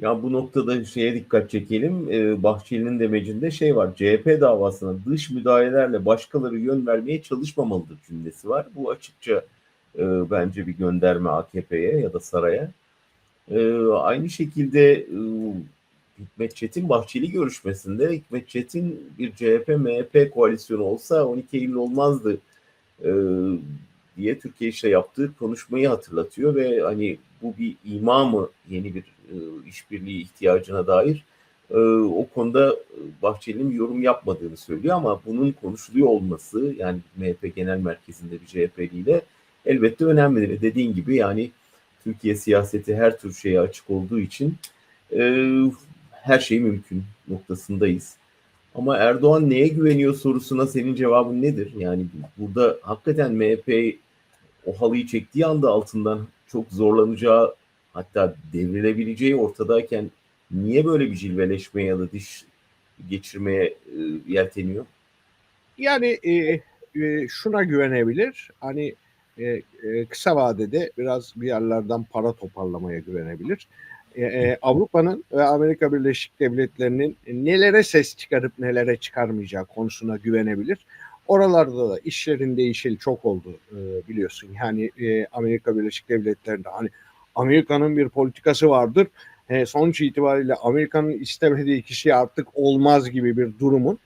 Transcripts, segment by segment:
Ya bu noktada şeye dikkat çekelim. Ee, Bahçeli'nin demecinde şey var. CHP davasına dış müdahalelerle başkaları yön vermeye çalışmamalıdır cümlesi var. Bu açıkça e, bence bir gönderme AKP'ye ya da saraya. E, aynı şekilde e, Hikmet Çetin Bahçeli görüşmesinde Hikmet Çetin bir CHP-MHP koalisyonu olsa 12 Eylül olmazdı e, diye Türkiye işte yaptığı konuşmayı hatırlatıyor ve hani bu bir ima mı yeni bir e, işbirliği ihtiyacına dair e, o konuda Bahçeli'nin yorum yapmadığını söylüyor ama bunun konuşuluyor olması yani MHP Genel Merkezi'nde bir CHP'liyle elbette önemli. Dediğin gibi yani Türkiye siyaseti her tür şeye açık olduğu için e, her şey mümkün noktasındayız. Ama Erdoğan neye güveniyor sorusuna senin cevabın nedir? Yani burada hakikaten MHP o halıyı çektiği anda altından çok zorlanacağı hatta devrilebileceği ortadayken niye böyle bir cilveleşmeye ya da diş geçirmeye e, yelteniyor? Yani e, e, şuna güvenebilir. Hani e, e, kısa vadede biraz bir yerlerden para toparlamaya güvenebilir. E, e, Avrupa'nın ve Amerika Birleşik Devletleri'nin nelere ses çıkarıp nelere çıkarmayacağı konusuna güvenebilir. Oralarda da işlerin değişeli çok oldu e, biliyorsun. Yani e, Amerika Birleşik Devletleri'nde hani Amerika'nın bir politikası vardır. E, sonuç itibariyle Amerika'nın istemediği kişi artık olmaz gibi bir durumun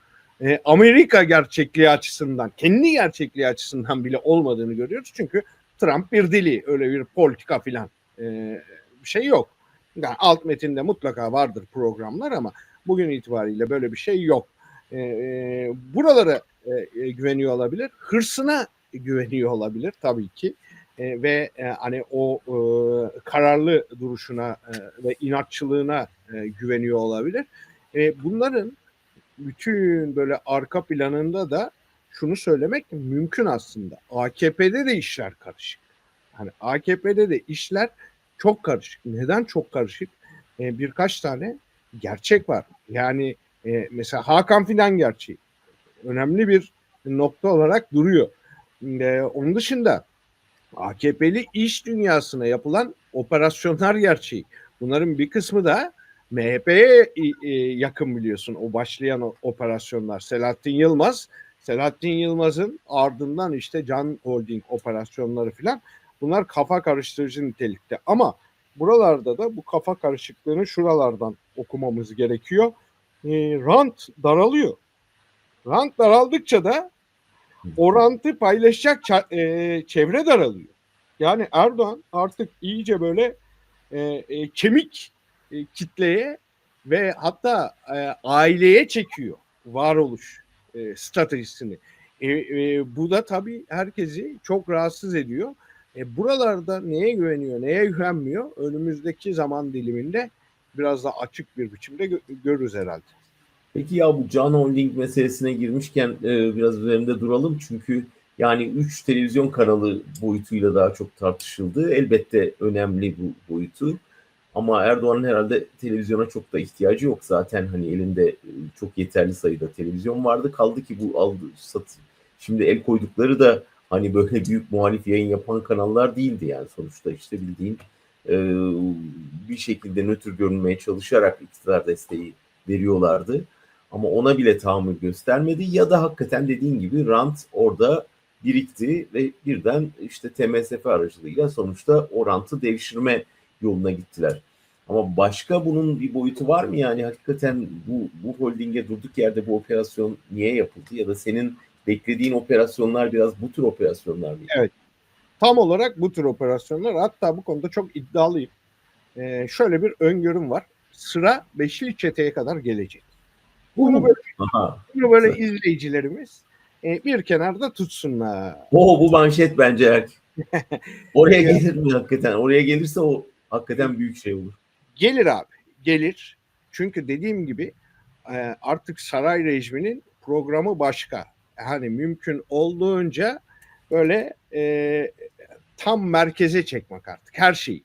e, Amerika gerçekliği açısından, kendi gerçekliği açısından bile olmadığını görüyoruz. Çünkü Trump bir dili, öyle bir politika filan e, şey yok. Yani alt metinde mutlaka vardır programlar ama bugün itibariyle böyle bir şey yok. E, e, buralara e, e, güveniyor olabilir. Hırsına güveniyor olabilir tabii ki. E, ve e, hani o e, kararlı duruşuna e, ve inatçılığına e, güveniyor olabilir. E, bunların bütün böyle arka planında da şunu söylemek mümkün aslında. AKP'de de işler karışık. Hani AKP'de de işler çok karışık. Neden çok karışık? E, birkaç tane gerçek var. Yani e, mesela Hakan Fidan gerçeği önemli bir nokta olarak duruyor. E, onun dışında AKP'li iş dünyasına yapılan operasyonlar gerçeği. Bunların bir kısmı da MHP'ye e, yakın biliyorsun o başlayan operasyonlar. Selahattin Yılmaz, Selahattin Yılmaz'ın ardından işte Can Holding operasyonları filan bunlar kafa karıştırıcı nitelikte. Ama buralarda da bu kafa karışıklığını şuralardan okumamız gerekiyor. E, rant daralıyor. Rant daraldıkça da o rantı paylaşacak e, çevre daralıyor. Yani Erdoğan artık iyice böyle e, e, kemik e, kitleye ve hatta e, aileye çekiyor varoluş e, stratejisini. E, e, bu da tabii herkesi çok rahatsız ediyor. E, buralarda neye güveniyor, neye güvenmiyor önümüzdeki zaman diliminde biraz da açık bir biçimde gö- görürüz herhalde. Peki ya bu Can Holding meselesine girmişken e, biraz üzerinde duralım çünkü yani 3 televizyon kanalı boyutuyla daha çok tartışıldı. Elbette önemli bu boyutu. Ama Erdoğan'ın herhalde televizyona çok da ihtiyacı yok zaten hani elinde e, çok yeterli sayıda televizyon vardı. Kaldı ki bu aldı sat şimdi el koydukları da hani böyle büyük muhalif yayın yapan kanallar değildi yani sonuçta işte bildiğin e, bir şekilde nötr görünmeye çalışarak iktidar desteği veriyorlardı. Ama ona bile tahammül göstermedi ya da hakikaten dediğin gibi rant orada birikti ve birden işte TMSF aracılığıyla sonuçta o rantı devşirme yoluna gittiler. Ama başka bunun bir boyutu var mı yani hakikaten bu, bu holdinge durduk yerde bu operasyon niye yapıldı ya da senin beklediğin operasyonlar biraz bu tür operasyonlar mı? Evet. Tam olarak bu tür operasyonlar hatta bu konuda çok iddialıyım. Ee, şöyle bir öngörüm var. Sıra Beşli Çete'ye kadar gelecek. Bunu böyle, Aha. bunu böyle izleyicilerimiz e, bir kenarda tutsunlar. O bu manşet bence. Oraya gelir mi hakikaten? Oraya gelirse o hakikaten büyük şey olur. Gelir abi, gelir. Çünkü dediğim gibi e, artık saray rejiminin programı başka. Yani mümkün olduğunca böyle e, tam merkeze çekmek artık her şeyi.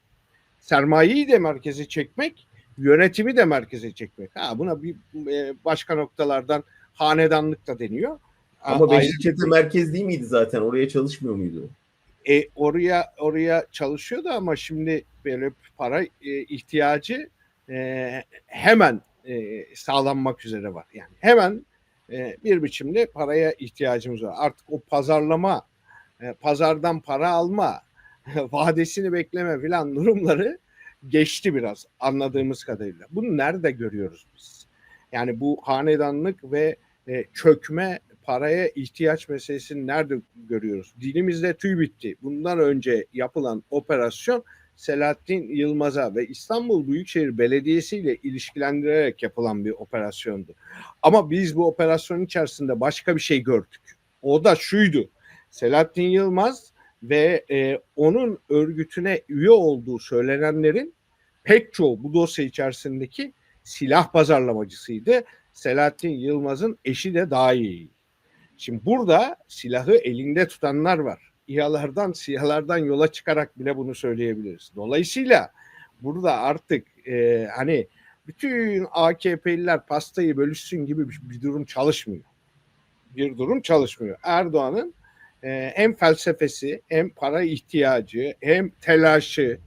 Sermayeyi de merkeze çekmek, yönetimi de merkeze çekmek. Ha buna bir e, başka noktalardan hanedanlık da deniyor. Ama Beşiktaş'ta merkez değil miydi zaten? Oraya çalışmıyor muydu? E, oraya oraya çalışıyordu ama şimdi böyle para e, ihtiyacı e, hemen e, sağlanmak üzere var. Yani hemen e, bir biçimde paraya ihtiyacımız var. Artık o pazarlama, e, pazardan para alma, vadesini bekleme filan durumları geçti biraz anladığımız kadarıyla. Bunu nerede görüyoruz biz? Yani bu hanedanlık ve e, çökme paraya ihtiyaç meselesini nerede görüyoruz? Dilimizde tüy bitti. Bundan önce yapılan operasyon Selahattin Yılmaz'a ve İstanbul Büyükşehir Belediyesi ile ilişkilendirerek yapılan bir operasyondu. Ama biz bu operasyon içerisinde başka bir şey gördük. O da şuydu. Selahattin Yılmaz ve e, onun örgütüne üye olduğu söylenenlerin pek çoğu bu dosya içerisindeki silah pazarlamacısıydı. Selahattin Yılmaz'ın eşi de daha iyi. Şimdi burada silahı elinde tutanlar var. İHA'lardan, SİHA'lardan yola çıkarak bile bunu söyleyebiliriz. Dolayısıyla burada artık e, hani bütün AKP'liler pastayı bölüşsün gibi bir, bir durum çalışmıyor. Bir durum çalışmıyor. Erdoğan'ın e, hem felsefesi hem para ihtiyacı hem telaşı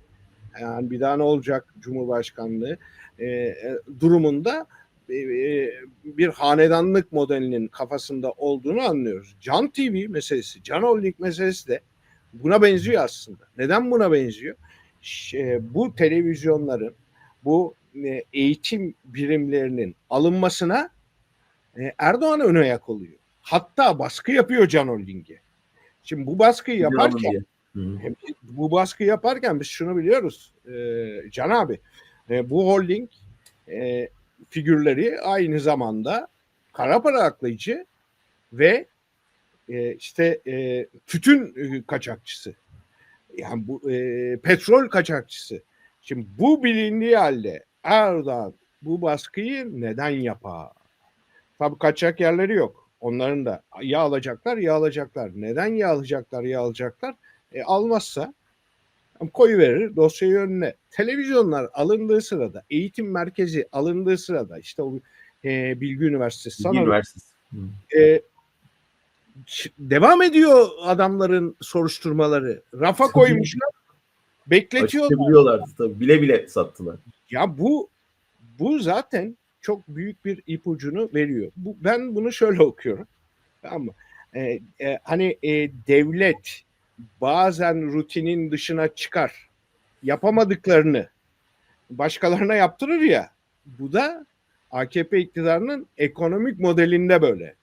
yani bir daha ne olacak Cumhurbaşkanlığı e, e, durumunda bir hanedanlık modelinin kafasında olduğunu anlıyoruz. Can TV meselesi, Can Holding meselesi de buna benziyor aslında. Neden buna benziyor? E, bu televizyonların, bu e, eğitim birimlerinin alınmasına e, Erdoğan ön ayak oluyor. Hatta baskı yapıyor Can Holding'e. Şimdi bu baskıyı yaparken bu baskı yaparken biz şunu biliyoruz e, Can abi e, bu holding e, figürleri aynı zamanda kara para aklayıcı ve e, işte e, tütün e, kaçakçısı yani bu e, petrol kaçakçısı şimdi bu bilindiği halde Erdoğan bu baskıyı neden yapar? Tabii kaçak yerleri yok. Onların da ya alacaklar ya alacaklar. Neden ya alacaklar ya alacaklar? E, almazsa koyu verir dosyayı önüne. Televizyonlar alındığı sırada, eğitim merkezi alındığı sırada işte o e, Bilgi Üniversitesi Bilgi sanırım Üniversitesi. E, devam ediyor adamların soruşturmaları. Rafa koymuşlar. Bekletiyorlar. Tabii. Bile bile sattılar. Ya bu bu zaten çok büyük bir ipucunu veriyor. Bu, ben bunu şöyle okuyorum. Tamam mı? Ee, e, hani e, devlet bazen rutinin dışına çıkar. Yapamadıklarını başkalarına yaptırır ya. Bu da AKP iktidarının ekonomik modelinde böyle.